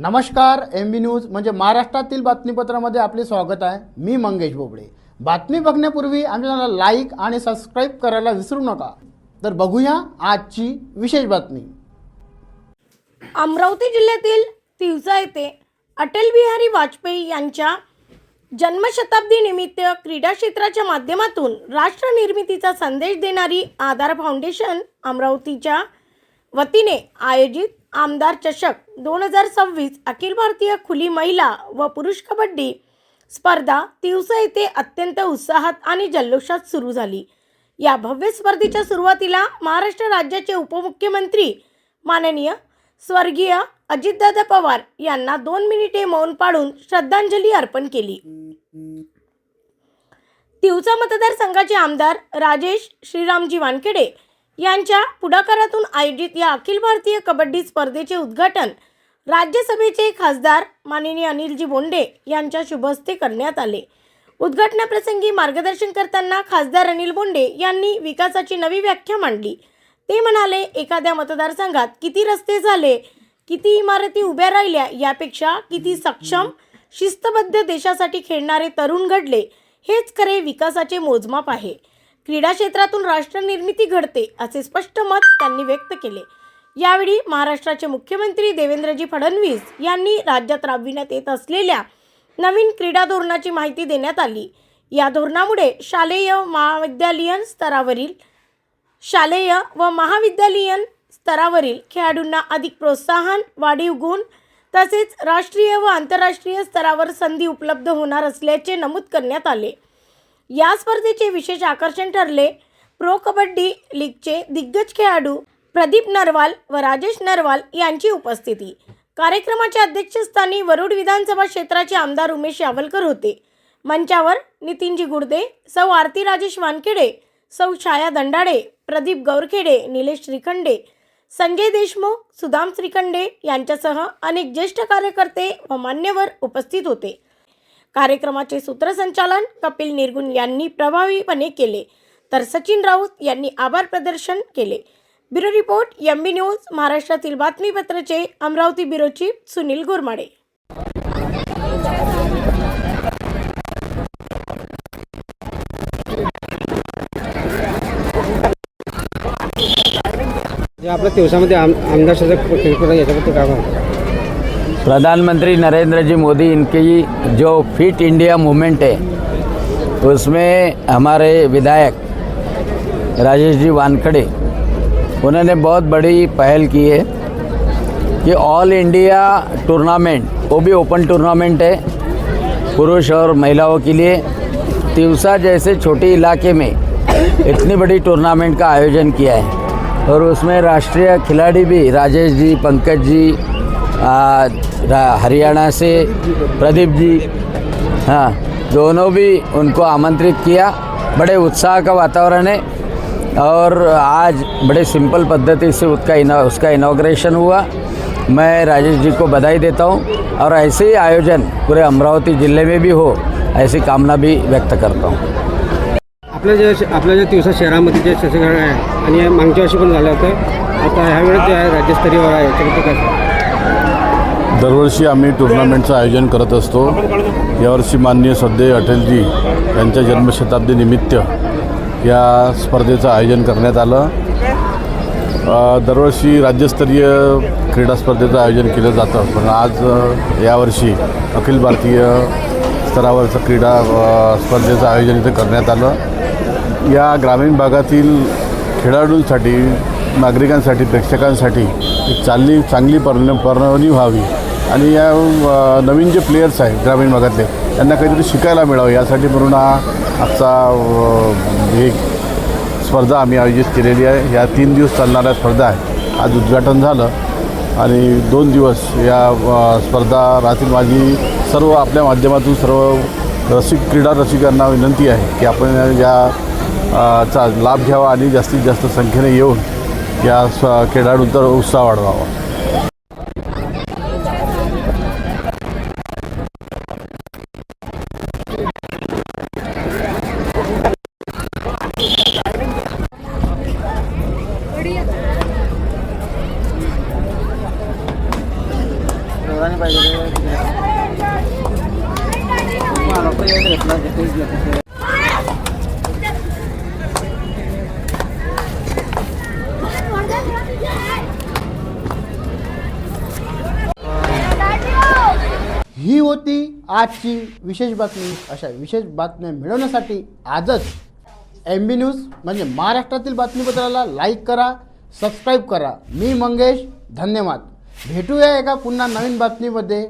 नमस्कार M B news म्हणजे महाराष्ट्रातील बातमीपत्रामध्ये आपले स्वागत आहे. मी मंगेश बोबडे. बातमी बघण्यापूर्वी आमच्या लाईक आणि सबस्क्राईब करायला विसरू नका. तर बघूया आजची विशेष बातमी. अमरावती जिल्ह्यातील तिवसा येथे अटल बिहारी वाजपेयी यांच्या जन्मशताब्दी निमित्त क्रीडा क्षेत्राच्या माध्यमातून राष्ट्र निर्मितीचा संदेश देणारी आधार फाउंडेशन अमरावतीच्या वतीने आयोजित आमदार चषक दोन हजार सव्वीस अखिल भारतीय खुली महिला व पुरुष कबड्डी स्पर्धा तिवसा येथे अत्यंत उत्साहात आणि जल्लोषात सुरू झाली. या भव्य स्पर्धेच्या सुरुवातीला महाराष्ट्र राज्याचे उपमुख्यमंत्री माननीय स्वर्गीय अजितदादा पवार यांना दोन मिनिटे मौन पाडून श्रद्धांजली अर्पण केली. तिवसा मतदारसंघाचे आमदार राजेश श्रीरामजी वानखेडे यांच्या पुढाकारातून आयोजित या अखिल भारतीय कबड्डी स्पर्धेचे उद्घाटन राज्यसभेचे खासदार माननीय अनिलजी बोंडे यांच्या शुभहस्ते करण्यात आले. उद्घाटनाप्रसंगी मार्गदर्शन करताना खासदार अनिल बोंडे यांनी विकासाची नवी व्याख्या मांडली. ते म्हणाले एखाद्या मतदारसंघात किती रस्ते झाले किती इमारती उभ्या राहिल्या यापेक्षा किती सक्षम शिस्तबद्ध देशासाठी खेळणारे तरुण घडले हेच खरे विकासाचे मोजमाप आहे. क्रीडा क्षेत्रातून राष्ट्र निर्मिती घडते असे स्पष्ट मत त्यांनी व्यक्त केले. यावेळी महाराष्ट्राचे मुख्यमंत्री देवेंद्रजी फडणवीस यांनी राज्यात राबविण्यात येत असलेल्या नवीन क्रीडा धोरणाची माहिती देण्यात आली. या धोरणामुळे शालेय महाविद्यालयीन स्तरावरील शालेय व महाविद्यालयीन स्तरावरील खेळाडूंना अधिक प्रोत्साहन वाढीव गुण तसेच राष्ट्रीय व आंतरराष्ट्रीय स्तरावर संधी उपलब्ध होणार असल्याचे नमूद करण्यात आले. या स्पर्धेचे विशेष आकर्षण ठरले. प्रो कबड्डी लीगचे दिग्गज खेळाडू प्रदीप नरवाल व राजेश नरवाल यांची उपस्थिती. कार्यक्रमाच्या अध्यक्षस्थानी वरुड विधानसभा क्षेत्राचे आमदार उमेश यावलकर होते. मंचावर नितीनजी गुडदे सौ आरती राजेश वानखेडे सौ छाया दंडाडे प्रदीप गौरखेडे निलेश श्रीखंडे संजय देशमुख सुदाम श्रीखंडे यांच्यासह अनेक ज्येष्ठ कार्यकर्ते व मान्यवर उपस्थित होते. कार्यक्रमाचे सूत्रसंचालन कपिल निर्गुण यांनी प्रभावीपणे केले. तर सचिन राऊत यांनी आभार प्रदर्शन केले. Bureau report M B news महाराष्ट्रातील बातमीपत्राचे अमरावती ब्युरो चीफ सुनील गुरमाडे. जे आपल्या दिवसामध्ये आम आमदार शासक याच्याबद्दल काम प्रधानमंत्री नरेंद्र जी मोदी, इनकी जो फिट इंडिया मूवमेंट है, उसमें हमारे विधायक राजेश जी वानखड़े, उन्होंने बहुत बड़ी पहल की है कि ऑल इंडिया टूर्नामेंट वो भी ओपन टूर्नामेंट है, पुरुष और महिलाओं के लिए। तिवसा जैसे छोटे इलाके में इतनी बड़ी टूर्नामेंट का आयोजन किया है। और उसमें राष्ट्रीय खिलाड़ी भी, राजेश जी, पंकज जी हरियाणा से प्रदीप जी हाँ दोनों भी उनको आमंत्रित किया। बड़े उत्साह का वातावरण है और आज बड़े सिंपल पद्धति से उसका इना उसका इनाग्रेशन हुआ। मैं राजेश जी को बधाई देता हूँ और ऐसे ही आयोजन पूरे अमरावती ज़िले में भी हो, ऐसी कामना भी व्यक्त करता हूँ। आपल्या जे आपल्या ज्या दिवसा शहरामध्ये जे शासक आहे आणि वर्षी पण झालं आता जे आहे राज्यस्तरीय सांगता? दरवर्षी आम्ही टुर्नामेंटचं आयोजन करत असतो. यावर्षी माननीय सध्या अटलजी यांच्या जन्मशताब्दीनिमित्त या स्पर्धेचं आयोजन करण्यात आलं. दरवर्षी राज्यस्तरीय क्रीडा स्पर्धेचं आयोजन केलं जातं. पण आज यावर्षी अखिल भारतीय स्तरावरचं क्रीडा स्पर्धेचं आयोजन इथं करण्यात आलं. या ग्रामीण भागातील खेळाडूंसाठी नागरिकांसाठी प्रेक्षकांसाठी एक चांगली चांगली पर्न पर्णवणी व्हावी. आणि या नवीन जे प्लेयर्स आहेत ग्रामीण भागातले त्यांना काहीतरी शिकायला मिळावं. यासाठी म्हणून हा आजचा एक स्पर्धा आम्ही आयोजित केलेली आहे. या तीन दिवस चालणाऱ्या स्पर्धा आहे आज उद्घाटन झालं आणि दोन दिवस या स्पर्धा राहतील माझी सर्व आपल्या माध्यमातून सर्व रसिक क्रीडा रसिकांना विनंती आहे की आपण या चा लाभ घ्यावा आणि जास्तीत जास्त संख्येने येऊन या स- खेळाडूंचा उत्साह वाढवावा. ही होती आजची विशेष बातमी. अशा विशेष बातम्या मिळवण्यासाठी आजच एम बी न्यूज म्हणजे महाराष्ट्रातील बातमीपत्राला लाईक करा सबस्क्राईब करा. मी मंगेश धन्यवाद. भेटूया एका पुन्हा नवीन बातमीमध्ये.